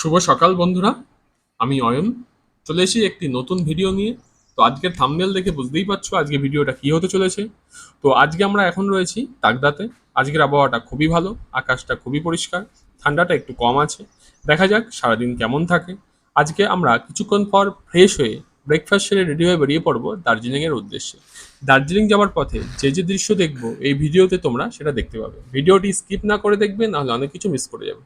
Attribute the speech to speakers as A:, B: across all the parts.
A: শুভ সকাল বন্ধুরা, আমি অয়ন। চলে এসেছি একটি নতুন ভিডিও নিয়ে। তো আজকের থাম্বনেল দেখে বুঝতেই পারছ আজকে ভিডিওটা কী হতে চলেছে। তো আজকে আমরা এখন রয়েছি তাকদাতে আজকের আবহাওয়াটা খুবই ভালো, আকাশটা খুবই পরিষ্কার, ঠান্ডাটা একটু কম আছে। দেখা যাক সারাদিন কেমন থাকে। আজকে আমরা কিছুক্ষণ পর ফ্রেশ হয়ে ব্রেকফাস্ট সেরে রেডি হয়ে বেরিয়ে পড়ব দার্জিলিংয়ের উদ্দেশ্যে। দার্জিলিং যাওয়ার পথে যে যে দৃশ্য দেখব এই ভিডিওতে তোমরা সেটা দেখতে পাবে। ভিডিওটি স্কিপ না করে দেখবে, নাহলে অনেক কিছু মিস করে যাবে।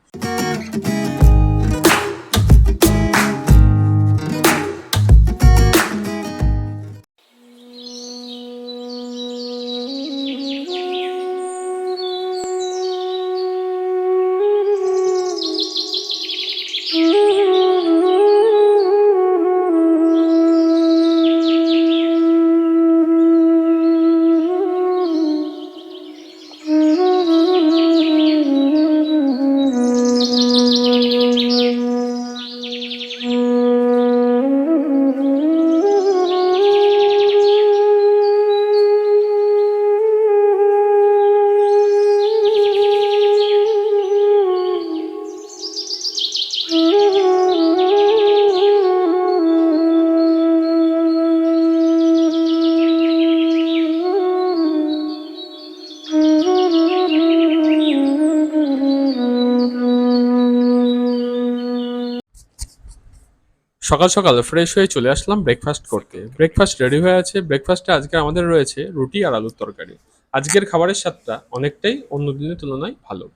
A: সকাল সকাল ফ্রেশ হয়ে চলে আসলাম ব্রেকফাস্ট করতে। ব্রেকফাস্ট রেডি হয়ে আছে। ব্রেকফাস্টে আজকে আমাদের রয়েছে রুটি আর আলুর তরকারি। আজকের খাবারের স্বাদটা অনেকটাই অন্য দিনের তুলনায় ভালো।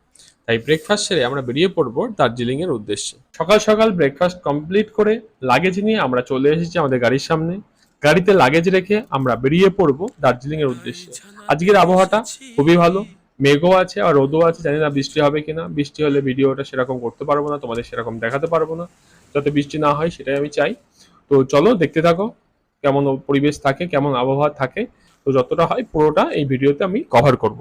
A: তাই ব্রেকফাস্ট সেরে আমরা বেরিয়ে পড়ব দার্জিলিং এর উদ্দেশ্যে। সকাল সকাল ব্রেকফাস্ট কমপ্লিট করে লাগেজ নিয়ে আমরা চলে এসেছি আমাদের গাড়ির সামনে। গাড়িতে লাগেজ রেখে আমরা বেরিয়ে পড়ব দার্জিলিং এর উদ্দেশ্যে। আজকের আবহাওয়াটা খুবই ভালো। মেঘও আছে আর রোদও আছে। জানি না বৃষ্টি হবে কিনা। বৃষ্টি হলে ভিডিওটা সেরকম করতে পারব না, তোমাদের সেরকম দেখাতে পারব না। যাতে বৃষ্টি না হয়, সেটাই আমি চাই। তো চলো দেখতে থাকো কেমন পরিবেশ থাকে, কেমন আবহাওয়া থাকে। তো যতটা হয় পুরোটা এই ভিডিওতে আমি কভার করব।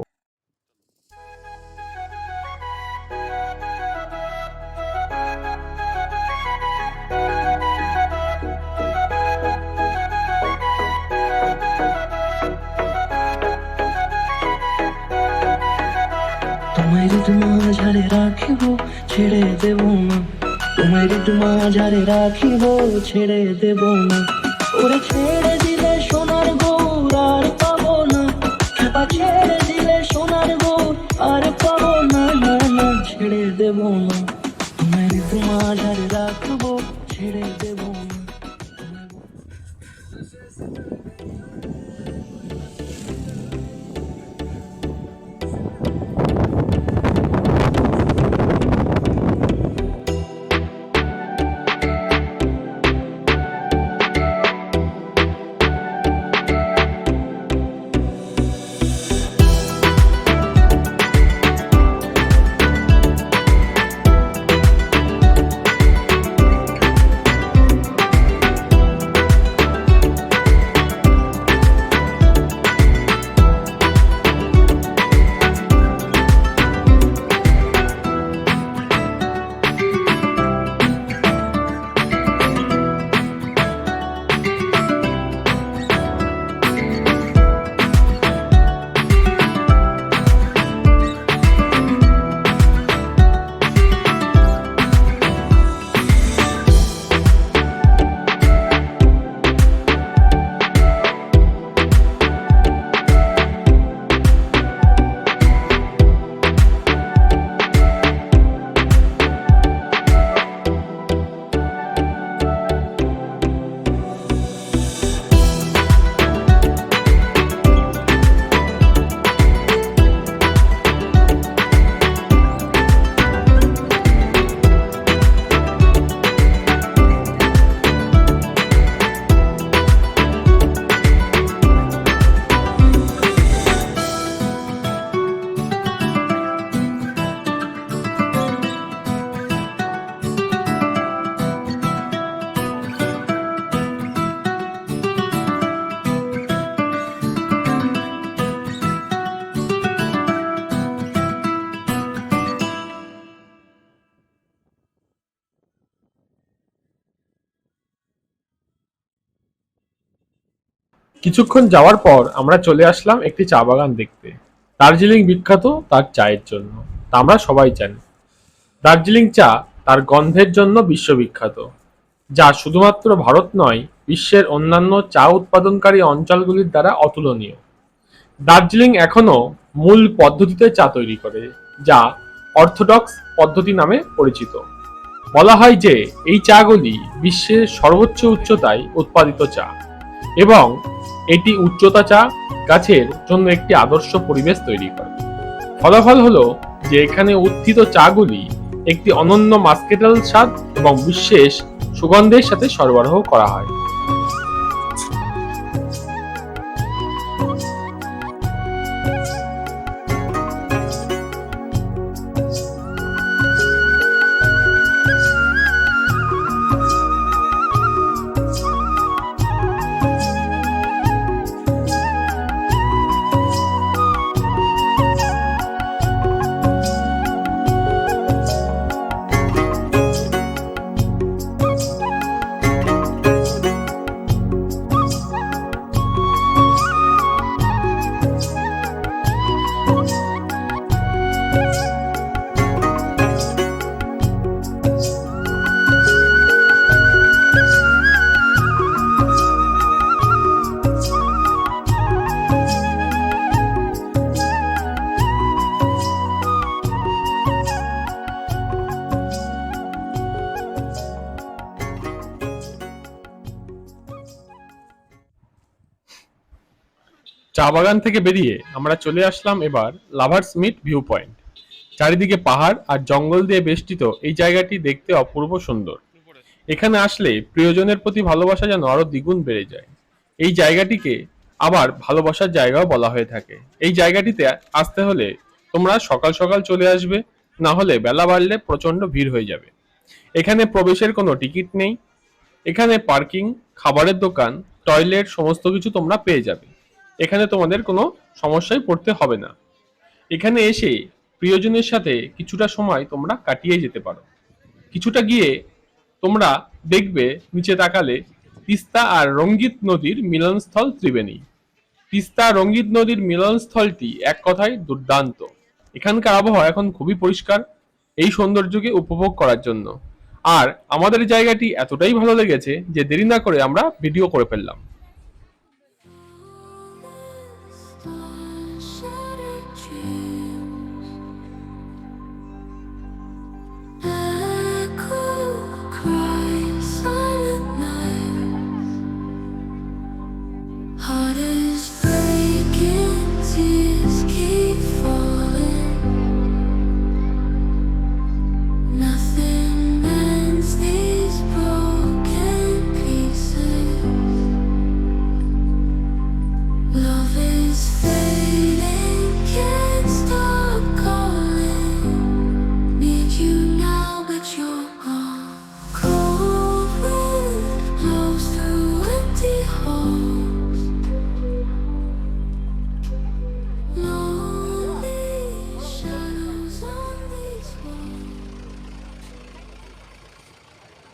B: তোমায় যদি মাঝারে রাখিব, ছেড়ে দেব না। যদি মাঝারে রাখিব, ছেড়ে দেব না। ওরে ছেড়ে দিলে সোনার গৌর আর পাবো না। ছেড়ে দিলে সোনার গৌর আর পাবো না না, ছেড়ে দেব না।
A: কিছুক্ষণ যাওয়ার পর আমরা চলে আসলাম একটি চা বাগান দেখতে। দার্জিলিং বিখ্যাত তার চায়ের জন্য, তা আমরা সবাই জানি। দার্জিলিং চা তার গন্ধের জন্য বিশ্ববিখ্যাত, যা শুধুমাত্র ভারত নয়, বিশ্বের অন্যান্য চা উৎপাদনকারী অঞ্চলগুলির দ্বারা অতুলনীয়। দার্জিলিং এখনও মূল পদ্ধতিতে চা তৈরি করে, যা অর্থোডক্স পদ্ধতি নামে পরিচিত। বলা হয় যে, এই চাগুলি বিশ্বের সর্বোচ্চ উচ্চতায় উৎপাদিত চা এবং এটি উচ্চতা চা গাছের জন্য একটি আদর্শ পরিবেশ তৈরি করে। ফলাফল হলো যে এখানে উত্থিত চাগুলি একটি অনন্য মাস্কেটাল স্বাদ এবং বিশেষ সুগন্ধের সাথে সরবরাহ করা হয়। চা বাগান থেকে বেরিয়ে আমরা চলে আসলাম এবার লাভার্স মিট ভিউ পয়েন্ট চারিদিকে পাহাড় আর জঙ্গল দিয়ে বেষ্টিত এই জায়গাটি দেখতে অপূর্ব সুন্দর। এখানে আসলে প্রিয়জনের প্রতি ভালোবাসা যেন আরও দ্বিগুণ বেড়ে যায়। এই জায়গাটিকে আবার ভালোবাসার জায়গাও বলা হয়ে থাকে। এই জায়গাটিতে আসতে হলে তোমরা সকাল সকাল চলে আসবে, না হলে বেলা বাড়লে প্রচণ্ড ভিড় হয়ে যাবে। এখানে প্রবেশের কোনো টিকিট নেই। এখানে পার্কিং, খাবারের দোকান, টয়লেট, সমস্ত কিছু তোমরা পেয়ে যাবে। এখানে তোমাদের কোনো সমস্যায় পড়তে হবে না। এখানে এসে প্রিয়জনের সাথে কিছুটা সময় তোমরা কাটিয়ে যেতে পারো। কিছুটা গিয়ে তোমরা দেখবে নিচে তাকালে তিস্তা আর রঙ্গিত নদীর মিলনস্থল ত্রিবেণী। তিস্তা রঙ্গিত নদীর মিলনস্থলটি এক কথায় দুর্দান্ত। এখানকার আবহাওয়া এখন খুবই পরিষ্কার এই সৌন্দর্যকে উপভোগ করার জন্য। আর আমাদের জায়গাটি এতটাই ভালো লেগেছে যে দেরি না করে আমরা ভিডিও করে ফেললাম।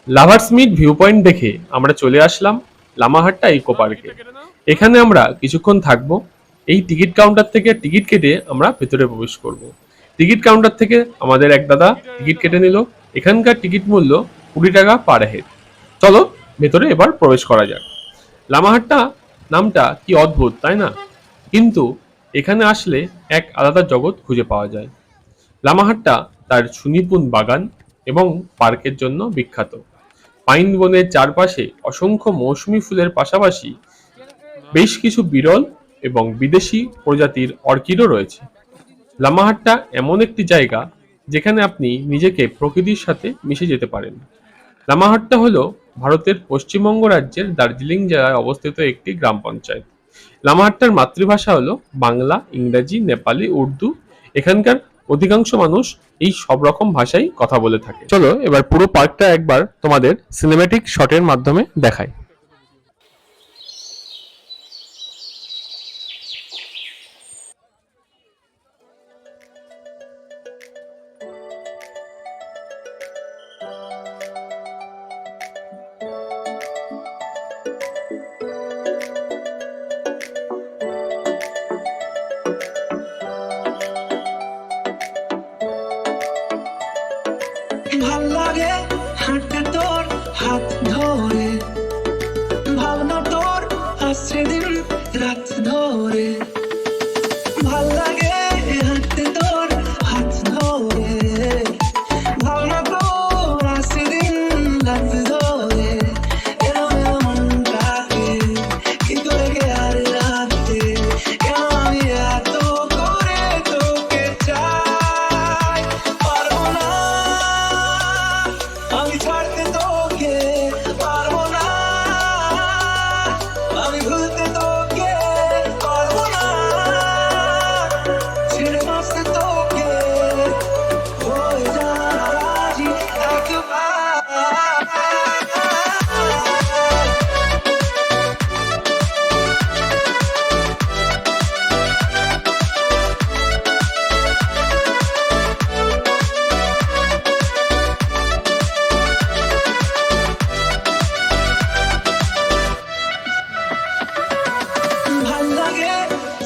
A: লাভার্স মিট ভিউ পয়েন্ট দেখে আমরা চলে আসলাম লামাহাট্টা ইকো পার্কে। এখানে আমরা কিছুক্ষণ থাকব। এই টিকিট কাউন্টার থেকে টিকিট কেটে আমরা ভেতরে প্রবেশ করব। টিকিট কাউন্টার থেকে আমাদের এক দাদা টিকিট কেটে নিল। এখানকার টিকিট মূল্য কুড়ি টাকা পার হেড। চলো, ভেতরে এবার প্রবেশ করা যাক। লামাহাট্টা নামটা কি অদ্ভুত, তাই না? কিন্তু এখানে আসলে এক আলাদা জগৎ খুঁজে পাওয়া যায়। লামাহাট্টা তার সুনিপুণ বাগান এবং পার্কের জন্য বিখ্যাত। পাইন বনের চারপাশে অসংখ্য মৌসুমি ফুলের পাশাপাশি বেশ কিছু বিরল এবং বিদেশি প্রজাতির অর্কিডও রয়েছে। লামাহাট্টা এমন একটি জায়গা যেখানে আপনি নিজেকে প্রকৃতির সাথে মিশে যেতে পারেন। লামাহাট্টা হলো ভারতের পশ্চিমবঙ্গ রাজ্যের দার্জিলিং জেলায় অবস্থিত একটি গ্রাম পঞ্চায়েত। লামাহাট্টার মাতৃভাষা হলো বাংলা, ইংরেজি, নেপালি, উর্দু। এখানকার অধিকাংশ মানুষ এই সব রকম ভাষায় কথা বলে থাকে। চলো, এবার পুরো পার্কটা একবার তোমাদের সিনেমেটিক শটের মাধ্যমে দেখাই।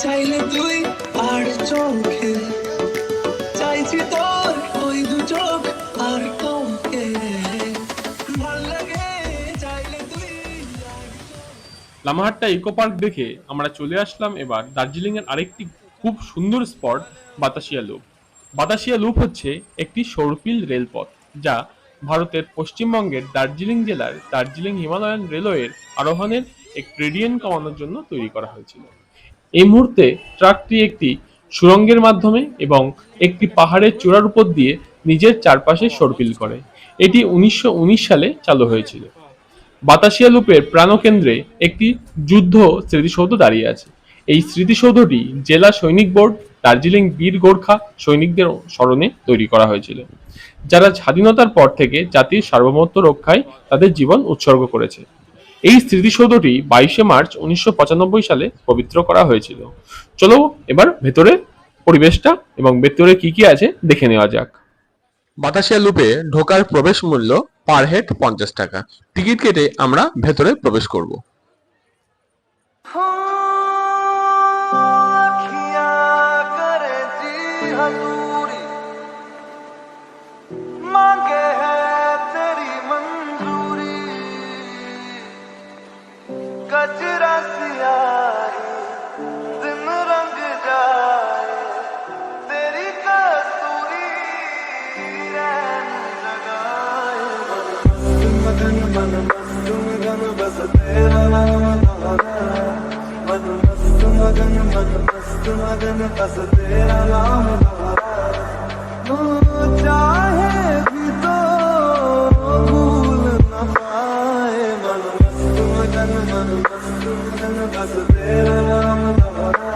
B: চাইলে তুই আর চোখে। চাইছি তোর ওই দু চোখ আর
A: লামাহাট্টা ইকো পার্ক দেখে আমরা চলে আসলাম এবার দার্জিলিং এর আরেকটি খুব সুন্দর spot, Batasia Loop. Batasia Loop হচ্ছে একটি সৌরপিল রেলপথ, যা ভারতের পশ্চিমবঙ্গের দার্জিলিং জেলার দার্জিলিং হিমালয়ান রেলওয়ের আরোহণের এক গ্রেডিয়েন্ট কমানোর জন্য তৈরি করা হয়েছিল। এই মুহূর্তে ট্রাকটি একটি সুড়ঙ্গের মাধ্যমে এবং একটি পাহাড়ের চূড়ার উপর দিয়ে নিজের চারপাশে সরপিল করে। এটি উনিশশো উনিশ সালে চালু হয়েছিল। বাতাসিয়া লুপের প্রাণকেন্দ্রে একটি যুদ্ধ স্মৃতিসৌধ দাঁড়িয়ে আছে। এই স্মৃতিসৌধটি জেলা সৈনিক বোর্ড, দার্জিলিং বীর গোর্খা সৈনিকদের স্মরণে তৈরি করা হয়েছিল, যারা স্বাধীনতার পর থেকে জাতির সার্বভৌমত্ব রক্ষায় তাদের জীবন উৎসর্গ করেছে। এই স্মৃতিসৌধটি বাইশে মার্চ উনিশশো পঁচানব্বই সালে পবিত্র করা হয়েছিল। চলো এবার ভেতরে পরিবেশটা এবং ভেতরে কি কি আছে দেখে নেওয়া যাক। বাতাসিয়া লুপে ঢোকার প্রবেশ মূল্য পার হেড পঞ্চাশ টাকা। টিকিট কেটে আমরা ভেতরে প্রবেশ করব।
B: मन मस्त मगन बस तेरा नाम दोहरा मन मस्त मगन मन मस्त मगन बस तेरा नाम दोहरा तू चाहे भी तो भूल न पाए मन मस्त मगन मन मस्त मगन बस तेरा नाम दोहरा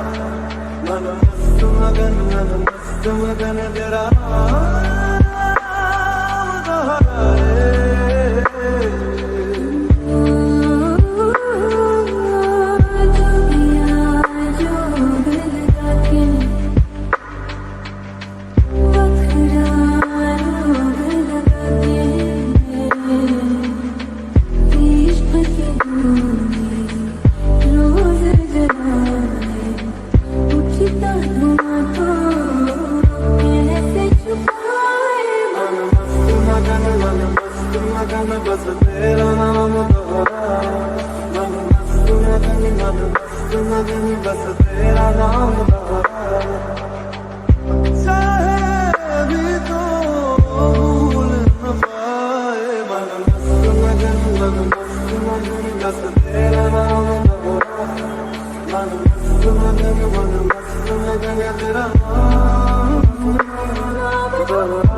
B: मन मस्त मगन मन मस्त मगन तेरा नाम magana mana mast magana bas tera naam dohara mana mast magani mana mast magani bas tera naam dohara sahabi ko bhul na paaye mana mast magani mana mast magani bas tera naam dohara mana mast magani mana mast magani tera naam dohara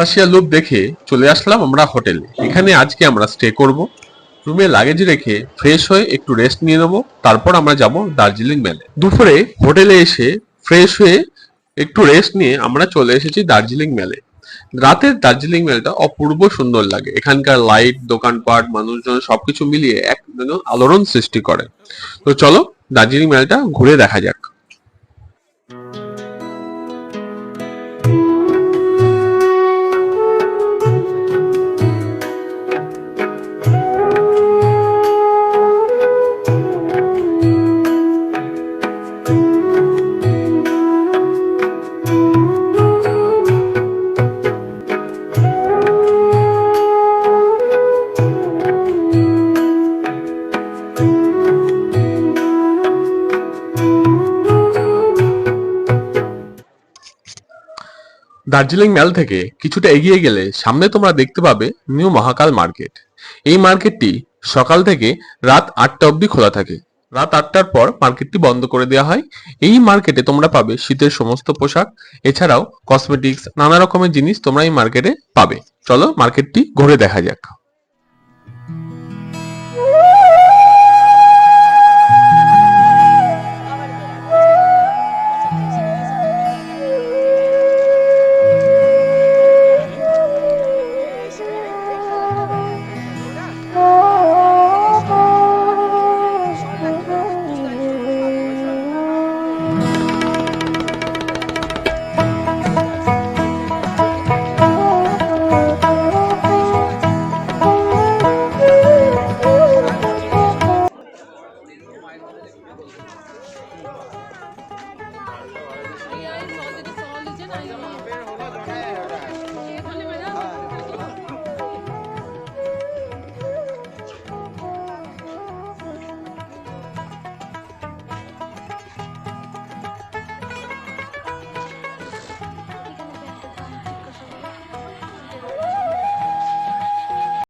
A: Batasia Loop দেখে চলে আসলাম আমরা হোটেলে। এখানে আজকে আমরা stay করব। রুমে luggage রেখে ফ্রেশ হয়ে একটু রেস্ট নিয়ে নেব। তারপর আমরা যাব দার্জিলিং মেলে। দুপুরে হোটেলে এসে ফ্রেশ হয়ে একটু রেস্ট নিয়ে আমরা চলে এসেছি দার্জিলিং মেলে। রাতের দার্জিলিং মেলটা অপূর্ব সুন্দর লাগে। এখানকার লাইট দোকানপাট, মানুষজন সবকিছু মিলিয়ে এক আলোড়ন সৃষ্টি করে। তো চলো দার্জিলিং মেলটা ঘুরে দেখা যাক। দার্জিলিং মেল থেকে কিছুটা এগিয়ে গেলে সামনে তোমরা দেখতে পাবে নিউ মহাকাল মার্কেট। এই মার্কেটটি সকাল থেকে রাত আটটা অবধি খোলা থাকে। রাত আটটার পর মার্কেটটি বন্ধ করে দেওয়া হয়। এই মার্কেটে তোমরা পাবে শীতের সমস্ত পোশাক, এছাড়াও কসমেটিক্স নানা রকমের জিনিস তোমরা এই মার্কেটে পাবে। চলো মার্কেটটি ঘুরে দেখা যাক।